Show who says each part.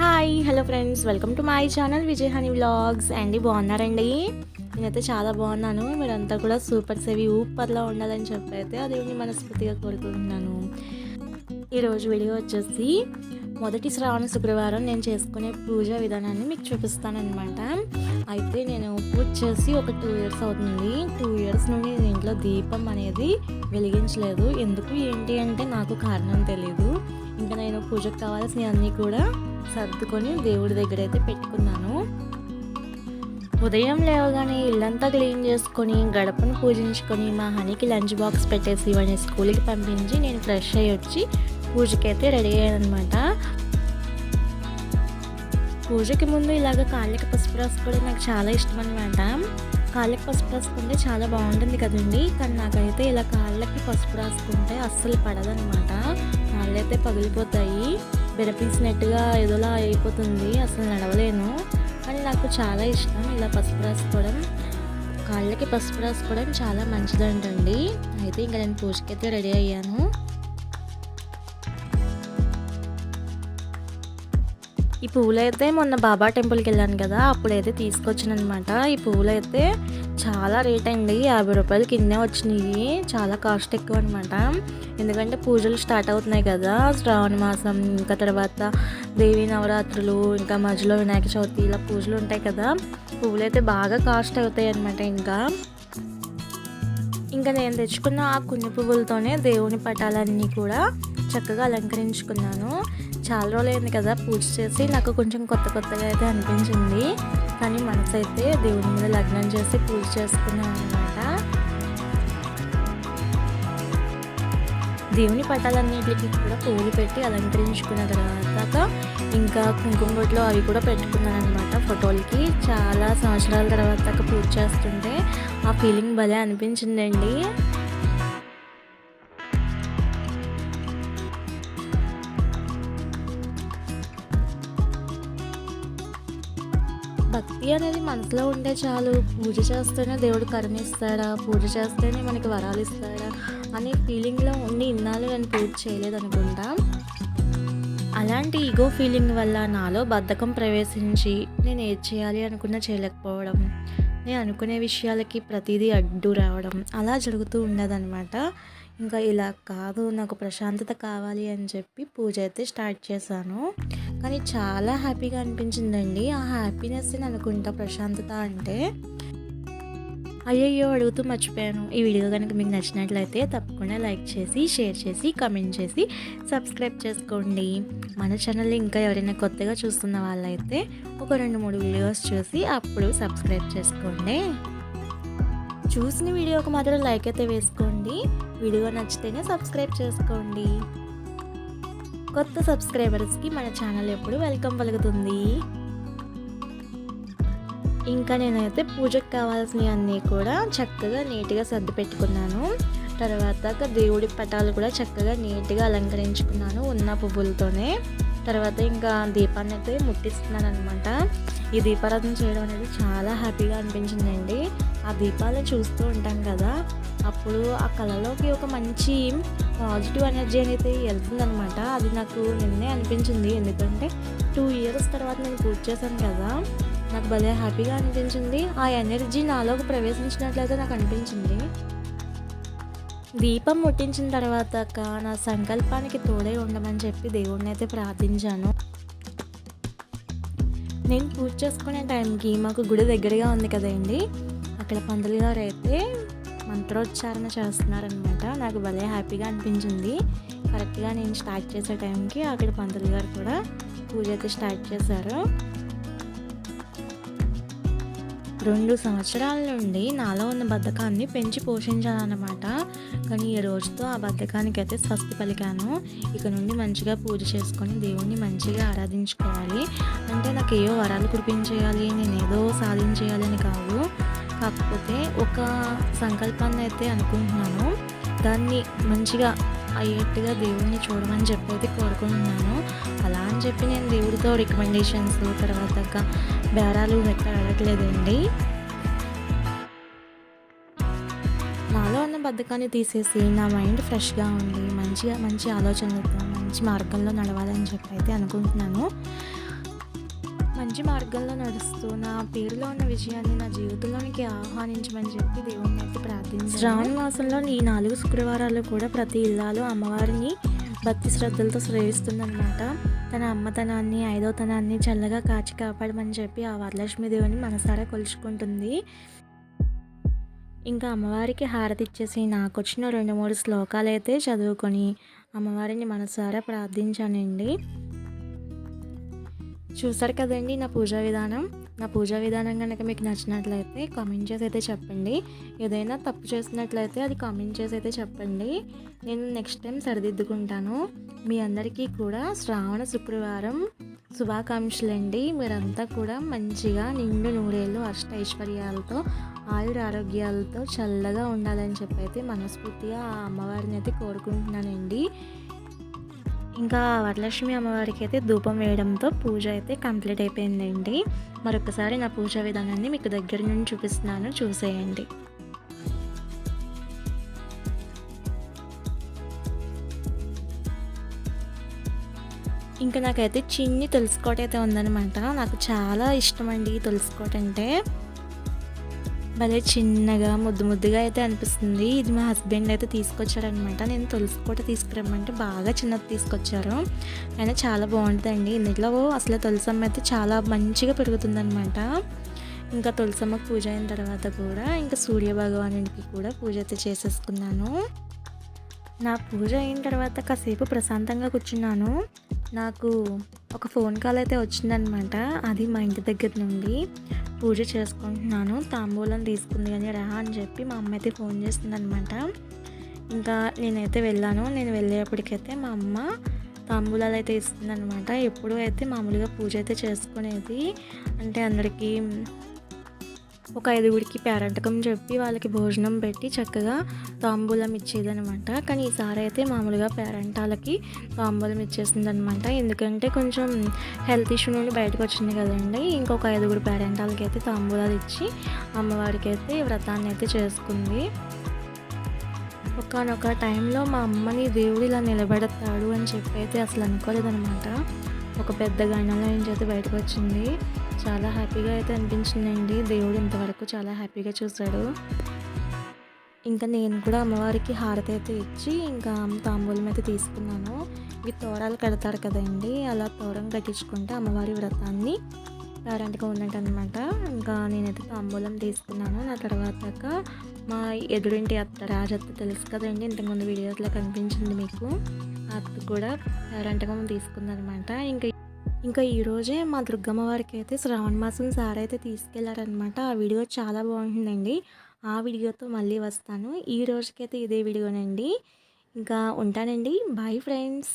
Speaker 1: Hi hello friends. Welcome to my channel Vijay honey vlogs. అండి బాగున్నారండి? నేనైతే చాలా బాగున్నాను. మీరంతా కూడా సూపర్ సేవి ఊపర్లా ఉండాలని చెప్పి అయితే అది మనస్ఫూర్తిగా కోరుకుంటున్నాను. ఈరోజు వీడియో వచ్చేసి మొదటి శ్రావణ శుక్రవారం నేను చేసుకునే పూజ విధానాన్ని మీకు చూపిస్తానమాట అయితే నేను పూజ చేసి ఒక టూ ఇయర్స్ అవుతుంది. టూ ఇయర్స్ నుండి ఇంట్లో దీపం అనేది వెలిగించలేదు. ఎందుకు? ఏంటి అంటే నాకు కారణం తెలియదు ఇంకా నేను పూజకు కావాల్సినవన్నీ కూడా సర్దుకొని దేవుడి దగ్గర అయితే పెట్టుకున్నాను. ఉదయం లేవగానే ఇల్లంతా క్లీన్ చేసుకొని గడపను పూజించుకొని మా హనీకి లంచ్ బాక్స్ పెట్టేసి వాడిని స్కూల్కి పంపించి నేను ఫ్రెష్ అయ్యి వచ్చి పూజకైతే రెడీ అయ్యానమాట పూజకి ముందు ఇలాగ కాళ్ళకి పసుపు రాసుకోవడం నాకు చాలా ఇష్టం అనమాట కాళ్ళకి పసుపు రాసుకుంటే చాలా బాగుంటుంది కదండి. కానీ నాకైతే ఇలా కాళ్ళకి పసుపు రాసుకుంటే అస్సలు పడదనమాట కాళ్ళైతే పగిలిపోతాయి. బెరపీసినట్టుగా ఏదోలా అయిపోతుంది. అసలు నడవలేను. కానీ నాకు చాలా ఇష్టం ఇలా పసుపు రాసుకోవడం. కాళ్ళకి పసుపు రాసుకోవడం చాలా మంచిదంటండి. అయితే ఇంకా నేను పూజకి అయితే రెడీ అయ్యాను. ఈ పువ్వులు అయితే మొన్న బాబా టెంపుల్కి వెళ్ళాను కదా అప్పుడైతే తీసుకొచ్చానమాట అనమాట ఈ పువ్వులు అయితే చాలా రేట్ అండి యాభై రూపాయలు కిందే వచ్చినాయి చాలా కాస్ట్ ఎక్కువ అనమాట ఎందుకంటే పూజలు స్టార్ట్ అవుతున్నాయి కదా శ్రావణ మాసం ఇంకా తర్వాత దేవి నవరాత్రులు ఇంకా మధ్యలో వినాయక చవితి ఇలా పూజలు ఉంటాయి కదా పువ్వులు అయితే బాగా కాస్ట్ అవుతాయి అనమాట ఇంకా. ఇంకా నేను తెచ్చుకున్న ఆ కుంది పువ్వులతోనే దేవుని పటాలన్నీ కూడా చక్కగా అలంకరించుకున్నాను. చాలా రోజులైంది కదా పూజ చేసి నాకు కొంచెం కొత్త కొత్తగా అయితే అనిపించింది. కానీ మనసు అయితే దేవుని మీద లగ్నం చేసి పూజ చేసుకున్నాం అనమాట దేవుని పటాలన్నిటికి కూడా పూలు పెట్టి అలంకరించుకున్న తర్వాత ఇంకా కుంకుమ బొట్లు అవి కూడా పెట్టుకున్నాను అనమాట ఫోటోలకి. చాలా సంవత్సరాల తర్వాత పూజ చేస్తుంటే ఆ ఫీలింగ్ భలే అనిపించిందండి. భక్తి అనేది మనసులో ఉంటే చాలు. పూజ చేస్తేనే దేవుడు కరుణిస్తాడా? పూజ చేస్తేనే మనకి వరాలు ఇస్తాడా? అనే ఫీలింగ్లో ఉండి ఇన్నాళ్ళు నేను పూజ చేయలేదనుకుంటా అలాంటి ఈగో ఫీలింగ్ వల్ల నాలో బద్ధకం ప్రవేశించి నేను ఏది చేయాలి అనుకున్నా చేయలేకపోవడం నేను అనుకునే విషయాలకి ప్రతిదీ అడ్డు రావడం అలా జరుగుతూ ఉండేదనమాట ఇంకా ఇలా కాదు నాకు ప్రశాంతత కావాలి అని చెప్పి పూజ అయితే స్టార్ట్ చేశాను. కానీ చాలా హ్యాపీగా అనిపించిందండి. ఆ హ్యాపీనెస్ అనుకుంటా ప్రశాంతత అంటే. అయ్యయ్యో అడుగుతూ మర్చిపోయాను. ఈ వీడియో కనుక మీకు నచ్చినట్లయితే తప్పకుండా లైక్ చేసి షేర్ చేసి కమెంట్ చేసి సబ్స్క్రైబ్ చేసుకోండి. మన ఛానల్ ఇంకా ఎవరైనా కొత్తగా చూస్తున్న వాళ్ళైతే ఒక రెండు మూడు వీడియోస్ చూసి అప్పుడు సబ్స్క్రైబ్ చేసుకోండి. చూసిన వీడియోకి మాత్రం లైక్ అయితే వేసుకోండి. వీడియో నచ్చితేనే సబ్స్క్రైబ్ చేసుకోండి. కొత్త సబ్స్క్రైబర్స్కి మన ఛానల్ ఎప్పుడు వెల్కమ్ పలుకుతుంది. ఇంకా నేనైతే పూజకు కావాల్సినవి అన్నీ కూడా చక్కగా నీట్గా సర్ది పెట్టుకున్నాను. తర్వాత దేవుడి పటాలు కూడా చక్కగా నీట్గా అలంకరించుకున్నాను ఉన్న పువ్వులతోనే. తర్వాత ఇంకా దీపాన్ని అయితే ముట్టిస్తున్నాను అనమాట ఈ దీపారాధన చేయడం అనేది చాలా హ్యాపీగా అనిపించిందండి. ఆ దీపాలను చూస్తూ ఉంటాం కదా అప్పుడు ఆ కళలోకి ఒక మంచి పాజిటివ్ ఎనర్జీ అనేది వెళ్తుందనమాట అది నాకు నిన్నే అనిపించింది. ఎందుకంటే టూ ఇయర్స్ తర్వాత నేను పూర్తి చేశాను కదా నాకు భలే హ్యాపీగా అనిపించింది. ఆ ఎనర్జీ నాలోకి ప్రవేశించినట్లయితే నాకు అనిపించింది. దీపం ముట్టించిన తర్వాత నా సంకల్పానికి తోడై ఉండమని చెప్పి దేవుడిని అయితే ప్రార్థించాను. నేను పూజ చేసుకునే టైంకి మాకు గుడి దగ్గరగా ఉంది కదండి. అక్కడ పంతులు గారు అయితే మంత్రోచ్చారణ చేస్తున్నారనమాట నాకు భలే హ్యాపీగా అనిపించింది. కరెక్ట్గా నేను స్టార్ట్ చేసే టైంకి అక్కడ పంతులు గారు కూడా పూజ అయితే స్టార్ట్ చేశారు. రెండు సంవత్సరాల నుండి నాలో ఉన్న బద్ధకాన్ని పెంచి పోషించాలన్నమాట. కానీ ఈ రోజుతో ఆ బద్ధకానికి అయితే స్వస్తి పలికాను. ఇక నుండి మంచిగా పూజ చేసుకొని దేవుణ్ణి మంచిగా ఆరాధించుకోవాలి. అంటే నాకు ఏవో వరాలు కురిపించేయాలి నేను ఏదో సాధించేయాలి అని కాదు. కాకపోతే ఒక సంకల్పాన్ని అయితే అనుకుంటున్నాను. దాన్ని మంచిగా అయ్యేట్టుగా దేవుడిని చూడమని చెప్పి అయితే కోరుకుంటున్నాను. అలా అని చెప్పి నేను దేవుడితో రికమెండేషన్స్ తర్వాత బేరాలు ఎక్కడ అడగట్లేదండి నాలో ఉన్న బద్ధకాన్ని తీసేసి నా మైండ్ ఫ్రెష్గా ఉండి మంచిగా మంచి ఆలోచనలతో మంచి మార్గంలో నడవాలని చెప్పి అయితే అనుకుంటున్నాను. మంచి మార్గంలో నడుస్తూ నా పేరులో ఉన్న విజయాన్ని నా జీవితంలోనికి ఆహ్వానించమని చెప్పి దేవుని అయితే ప్రార్థించాను శ్రావణ మాసంలో ఈ నాలుగు శుక్రవారాలు కూడా ప్రతి ఇల్లాలు అమ్మవారిని భక్తి శ్రద్ధలతో శ్రేయిస్తుందన్నమాట తన అమ్మతనాన్ని ఐదవతనాన్ని చల్లగా కాచి కాపాడమని చెప్పి ఆ వరలక్ష్మి దేవుని మనసారా కొలుచుకుంటుంది. ఇంకా అమ్మవారికి హారతి ఇచ్చేసి నాకు వచ్చిన రెండు మూడు శ్లోకాలు అయితే చదువుకొని అమ్మవారిని మనసారా ప్రార్థించానండి. చూసారు కదండి నా పూజా విధానం. నా పూజా విధానం కనుక మీకు నచ్చినట్లయితే కామెంట్ చేసి అయితే చెప్పండి. ఏదైనా తప్పు చేసినట్లయితే అది కామెంట్ చేసి అయితే చెప్పండి. నేను నెక్స్ట్ టైం సరిదిద్దుకుంటాను. మీ అందరికీ కూడా శ్రావణ శుక్రవారం శుభాకాంక్షలండి. మీరంతా కూడా మంచిగా నిండు నూరేళ్ళు అష్ట ఐశ్వర్యాలతో ఆయుర ఆరోగ్యాలతో చల్లగా ఉండాలని చెప్పి అయితే మనస్ఫూర్తిగా ఆ అమ్మవారిని అయితే కోరుకుంటున్నానండి. ఇంకా వరలక్ష్మి అమ్మవారికి అయితే ధూపం వేయడంతో పూజ అయితే కంప్లీట్ అయిపోయిందండి. మరొకసారి నా పూజ విధానాన్ని మీకు దగ్గర నుండి చూపిస్తున్నాను. చూసేయండి. ఇంకా నాకైతే చిన్ని తులసికోట అయితే ఉందనమాట నాకు చాలా ఇష్టం అండి తులసికోట అంటే. భలే చిన్నగా ముద్దు ముద్దుగా అయితే అనిపిస్తుంది. ఇది మా హస్బెండ్ అయితే తీసుకొచ్చారనమాట నేను తులసి కూడా తీసుకురమ్మంటే బాగా చిన్నది తీసుకొచ్చారు. అయినా చాలా బాగుంటుందండి. ఇందులో అసలు తులసమ్మ అయితే చాలా మంచిగా పెరుగుతుందనమాట ఇంకా తులసమ్మ పూజ అయిన తర్వాత కూడా ఇంకా సూర్య భగవానుడికి కూడా పూజ అయితే చేసేసుకున్నాను. నా పూజ అయిన తర్వాత కాసేపు ప్రశాంతంగా కూర్చున్నాను. నాకు ఒక ఫోన్ కాల్ అయితే వచ్చిందనమాట అది మా ఇంటి దగ్గర నుండి. పూజ చేసుకుంటున్నాను తాంబూలం తీసుకుంది కానీ రా అని చెప్పి మా అమ్మ అయితే ఫోన్ చేస్తుందనమాట ఇంకా నేనైతే వెళ్ళాను. నేను వెళ్ళేప్పటికైతే మా అమ్మ తాంబూలాలు అయితే ఇస్తుందనమాట. ఎప్పుడు అయితే మామూలుగా పూజ అయితే చేసుకునేది అంటే అందరికీ ఒక ఐదుగురికి పేరంటకం చెప్పి వాళ్ళకి భోజనం పెట్టి చక్కగా తాంబూలం ఇచ్చేదనమాట కానీ ఈసారి అయితే మామూలుగా పేరంటాలకి తాంబూలం ఇచ్చేసింది అనమాట ఎందుకంటే కొంచెం హెల్త్ ఇష్యూ నుండి బయటకు వచ్చింది కదండి. ఇంకొక ఐదుగురు పేరెంటాలకి అయితే తాంబూలాలు ఇచ్చి అమ్మవారికి అయితే వ్రతాన్ని అయితే చేసుకుంది. ఒకనొక టైంలో మా అమ్మని దేవుడు ఇలా నిలబెడతాడు అని చెప్పి అయితే అసలు అనుకోలేదనమాట ఒక పెద్ద గణంలో నుంచి అయితే బయటకు వచ్చింది. చాలా హ్యాపీగా అయితే అనిపించిందండి. దేవుడు ఇంతవరకు చాలా హ్యాపీగా చూశాడు. ఇంకా నేను కూడా అమ్మవారికి హారతి అయితే ఇచ్చి ఇంకా తాంబూలం అయితే తీసుకున్నాను. ఇవి తోరాలు కడతారు కదండి అలా తోరం కట్టించుకుంటే అమ్మవారి వ్రతాన్ని పేరెంట్గా ఉన్నట్టు అనమాట ఇంకా నేనైతే తాంబూలం తీసుకున్నాను. నా తర్వాత మా ఎదురింటి అత్త రాజత్త తెలుసు కదండి ఇంతకుముందు వీడియోస్లో కనిపించింది మీకు. అది కూడా పేరెంట్గా తీసుకుందనమాట. ఇంకా ఇంకా ఈరోజే మా దుర్గమ్మ వారికి అయితే శ్రావణ మాసం సార్ అయితే తీసుకెళ్ళారనమాట. ఆ వీడియో చాలా బాగుంటుందండి. ఆ వీడియోతో మళ్ళీ వస్తాను. ఈ రోజుకైతే ఇదే వీడియోనండి. ఇంకా ఉంటానండి. Bye friends